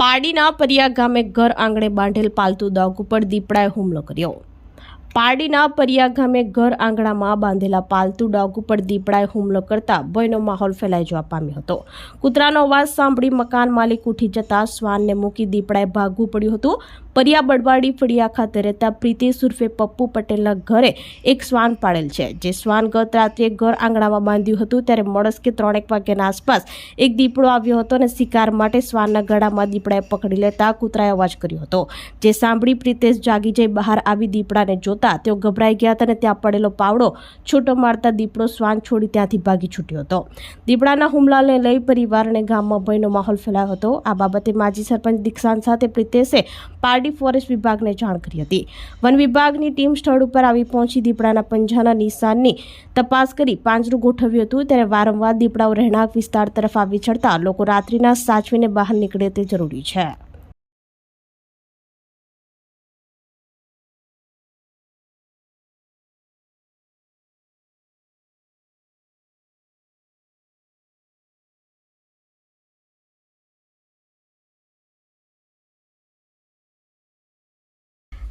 પારડીના પરિયા ગામે ઘર આંગણે બાંધેલ પાલતુ ડોગ ઉપર દીપડાએ હુમલો કર્યો. પારડીના પરિયા ગામે ઘર આંગણામાં બાંધેલા પાલતુ ડોગ ઉપર દીપડાએ હુમલો કરતા ભયનો માહોલ ફેલાઈ જવા પામ્યો હતો. કૂતરાનો અવાજ સાંભળી મકાન માલિક ઉઠી જતા શ્વાનને મૂકી દીપડાએ ભાગવું પડ્યું હતું. પરિયા બડવાડી ફળિયા ખાતે રહેતા પ્રીતેશ ઉર્ફે પપ્પુ પટેલના ઘરે એક શ્વાન પાડેલ છે. જે શ્વાન ગત રાત્રે ઘર આંગણામાં બાંધ્યું હતું ત્યારે મોડસ્કે ત્રણેક વાગ્યાના આસપાસ એક દીપડો આવ્યો હતો અને શિકાર માટે શ્વાનના ગળામાં દીપડાએ પકડી લેતા કૂતરાએ અવાજ કર્યો હતો. જે સાંભળી પ્રીતેશ જાગી જઈ બહાર આવી દીપડાને જોતા તેઓ ગભરાઈ ગયા હતા અને ત્યાં પડેલો પાવડો છૂટો મારતા દીપડો શ્વાન છોડી ત્યાંથી ભાગી છૂટ્યો હતો. દીપડાના હુમલાને લઈ પરિવાર અને ગામમાં ભયનો માહોલ ફેલાયો હતો. આ બાબતે માજી સરપંચ દીક્ષાંત સાથે પ્રિતેશે પારડી ફોરેસ્ટ વિભાગને જાણ કરી હતી. વન વિભાગની ટીમ સ્થળ ઉપર આવી પહોંચી દીપડાના પંજાના નિશાનની તપાસ કરી પાંજરું ગોઠવ્યું હતું. ત્યારે વારંવાર દીપડાઓ રહેણાંક વિસ્તાર તરફ આવી ચડતા લોકો રાત્રિના સાચવીને બહાર નીકળે તે જરૂરી છે.